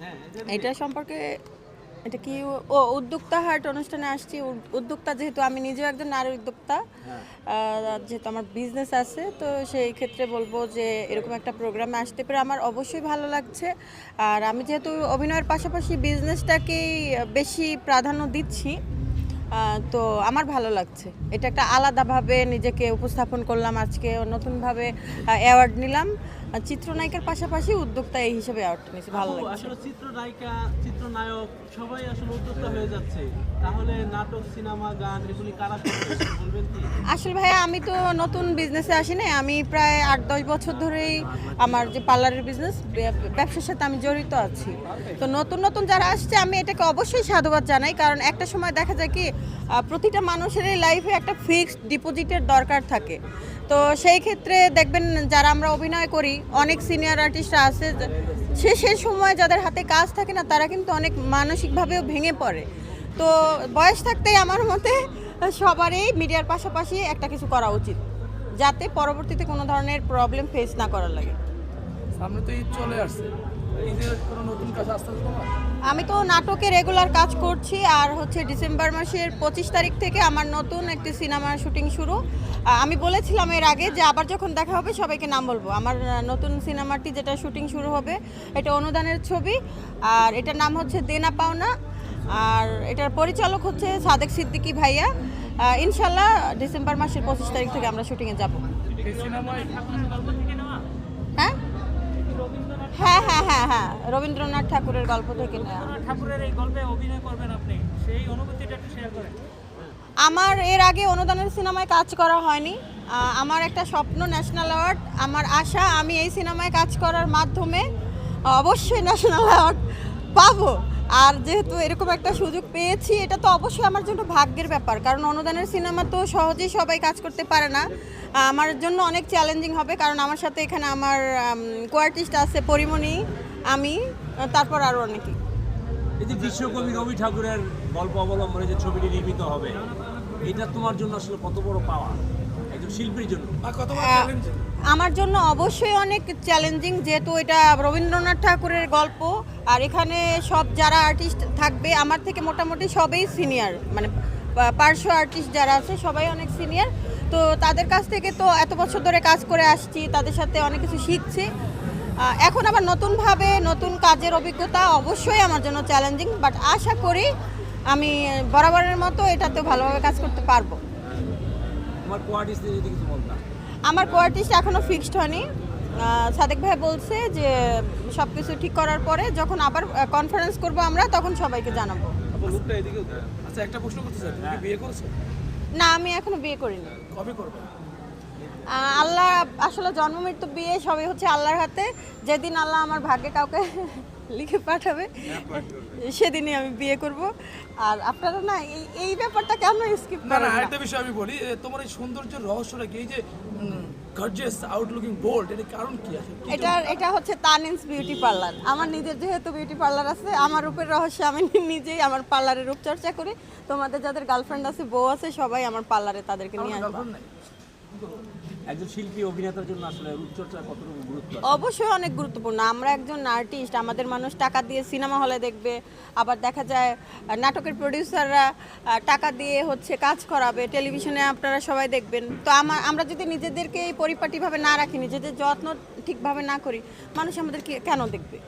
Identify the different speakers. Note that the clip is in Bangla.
Speaker 1: হ্যাঁ এটা
Speaker 2: সম্পর্কে এটা কি ও উদ্যোক্তা হাট অনুষ্ঠানে আসছি। উদ- উদ্যোক্তা যেহেতু আমি নিজেও একজন নারী উদ্যোক্তা যেহেতু আমার বিজনেস আছে তো সেই ক্ষেত্রে বলব যে এরকম একটা প্রোগ্রামে আসতে পেরে আমার অবশ্যই ভালো লাগছে। আর আমি যেহেতু অভিনয়ের পাশাপাশি বিজনেসটাকেই বেশি প্রাধান্য দিচ্ছি তো আমার ভালো লাগছে। এটা একটা আলাদাভাবে নিজেকে উপস্থাপন করলাম আজকে নতুনভাবে অ্যাওয়ার্ড নিলাম। আর চিত্রনায়িকার পাশাপাশি উদ্যোক্তা এই হিসেবে অ্যাওয়ার্ডটা নিয়েছে। ভালো লাগছে।
Speaker 1: আসলে চিত্রনায়িকা চিত্রনায়ক সবাই আসলে উদ্যোক্তা হয়ে যাচ্ছে। তাহলে নাটক সিনেমা গান এগুলি কারা
Speaker 2: আসলে ভাইয়া, আমি তো নতুন বিজনেসে আসি না আমি প্রায় আট, দশ বছর ধরেই আমার যে পার্লারের বিজনেস ব্যবসার সাথে আমি জড়িত আছি। তো নতুন নতুন যারা আসছে, আমি এটাকে অবশ্যই সাধুবাদ জানাই। কারণ একটা সময় দেখা যায় কি প্রতিটা মানুষেরই লাইফে একটা ফিক্সড ডিপোজিটের দরকার থাকে। তো সেই ক্ষেত্রে দেখবেন, যারা আমরা অভিনয় করি, অনেক সিনিয়র আর্টিস্টরা আছে সে সেই সময় যাদের হাতে কাজ থাকে না, তারা কিন্তু অনেক মানসিকভাবেও ভেঙে পড়ে। তো বয়স থাকতেই আমার মতে সবারই মিডিয়ার পাশাপাশি একটা কিছু করা উচিত যাতে পরবর্তীতে কোনো ধরনের প্রবলেম ফেস না করার লাগে।
Speaker 3: সামনে তো ঈদ চলে আসছে।
Speaker 2: আমি তো নাটকে রেগুলার কাজ করছি আর হচ্ছে ডিসেম্বর মাসের পঁচিশ তারিখ থেকে আমার নতুন একটি সিনেমার শুটিং শুরু। আমি বলেছিলাম এর আগে যে আবার যখন দেখা হবে সবাইকে নাম বলব। আমার নতুন সিনেমাটি যেটা শুটিং শুরু হবে এটা অনুদানের ছবি আর এটার নাম হচ্ছে দেনা পাওনা। আর এটার পরিচালক হচ্ছে সাদেক সিদ্দিকী ভাইয়া। ইনশাল্লাহ ডিসেম্বর মাসের পঁচিশ তারিখ থেকে আমরা শুটিংয়ে যাব। হ্যাঁ? হ্যাঁ হ্যাঁ হ্যাঁ হ্যাঁ। রবীন্দ্রনাথ ঠাকুরের গল্প থেকে
Speaker 4: ঠাকুরের এই গল্পে অভিনয় করবেন আপনি। সেই অনুভূতিটা একটু শেয়ার করেন।
Speaker 2: আমার এর আগে অনুদানের সিনেমায় কাজ করা হয়নি। আমার একটা স্বপ্ন ন্যাশনাল অ্যাওয়ার্ড আমার আশা আমি এই সিনেমায় কাজ করার মাধ্যমে অবশ্যই ন্যাশনাল অ্যাওয়ার্ড পাবো। আর যেহেতু এরকম একটা সুযোগ পেয়েছি, এটা তো অবশ্যই আমার জন্য ভাগ্যের ব্যাপার। কারণ অনুদানের সিনেমা তো সহজেই সবাই কাজ করতে পারে না। আমার জন্য অনেক চ্যালেঞ্জিং হবে, কারণ আমার সাথে এখানে আমার কোয়ার্টিস্ট আছে পরিমণি, আমি তারপর আরও অনেকে।
Speaker 5: এই যে বিশ্বকবি রবি ঠাকুরের গল্প অবলম্বনে যে ছবিটি নির্মিত হবে, এটা তোমার জন্য আসলে কত বড় পাওয়া? একজন শিল্পীর জন্য
Speaker 3: আর কতবার চ্যালেঞ্জ
Speaker 2: আমার জন্য অবশ্যই অনেক চ্যালেঞ্জিং যেহেতু এটা রবীন্দ্রনাথ ঠাকুরের গল্প আর এখানে সব যারা আর্টিস্ট থাকবে আমার থেকে মোটামুটি সবাই সিনিয়র মানে পার্শ্ব আর্টিস্ট যারা আছে সবাই অনেক সিনিয়র তো তাদের কাছ থেকে তো এত বছর ধরে কাজ করে আসছি তাদের সাথে অনেক কিছু শিখছি। এখন আবার নতুনভাবে নতুন কাজের অভিজ্ঞতা অবশ্যই আমার জন্য চ্যালেঞ্জিং বাট আশা করি আমি বরাবরের মতো এটাতে ভালোভাবে কাজ করতে পারব।
Speaker 5: তোমার কোয়ার্টিস্টদের যদি কিছু বলতাম
Speaker 2: আমার কোয়ার্টিস্ট এখনও ফিক্সড হয়নি। সাদেক ভাই বলছে যে সব কিছু ঠিক করার পরে যখন আবার কনফারেন্স করব আমরা তখন সবাইকে জানাব।
Speaker 3: আচ্ছা একটা প্রশ্ন করতে চাই তুমি বিয়ে করেছ?
Speaker 2: না আমি এখনও বিয়ে করিনি।
Speaker 3: কবে করবে?
Speaker 2: আল্লাহ আসলে জন্ম মৃত্যু বিয়ে সবই হচ্ছে আল্লাহর হাতে। যেদিন আল্লাহ আমার ভাগ্যে কাউকে লিখে পাঠাবে সেদিনই আমি বিয়ে করব। আর আপনারা না এই এই ব্যাপারটা কেন স্কিপ করেন না?
Speaker 3: আরেকটা বিষয় আমি বলি তোমার এই সৌন্দর্যের রহস্যটা কি? এই যে গর্জিয়াস আউটলুকিং বোল্ড এর কারণ কি আছে?
Speaker 2: এটা এটা হচ্ছে তানিন্স বিউটি পার্লার আমার নিজের যেহেতু বিউটি পার্লার আছে আমার রূপের রহস্য আমি নিজেই আমার পার্লারে রূপচর্চা করি। তোমাদের যাদের গার্লফ্রেন্ড আছে বউ আছে সবাই আমার পার্লারে তাদেরকে নিয়ে আসব?
Speaker 5: একজন শিল্পী অভিনেতার জন্য আসলে রূপচর্চা কতটুকু গুরুত্ব?
Speaker 2: অবশ্যই অনেক গুরুত্বপূর্ণ। আমরা একজন আর্টিস্ট আমাদের মানুষ টাকা দিয়ে সিনেমা হলে দেখবে আবার দেখা যায় নাটকের প্রডিউসাররা টাকা দিয়ে হচ্ছে কাজ করাবে টেলিভিশনে আপনারা সবাই দেখবেন। তো আমার আমরা যদি নিজেদেরকে এই পরিপাটিভাবে না রাখি নিজেদের যত্ন ঠিকভাবে না করি মানুষ আমাদের কেন দেখবে?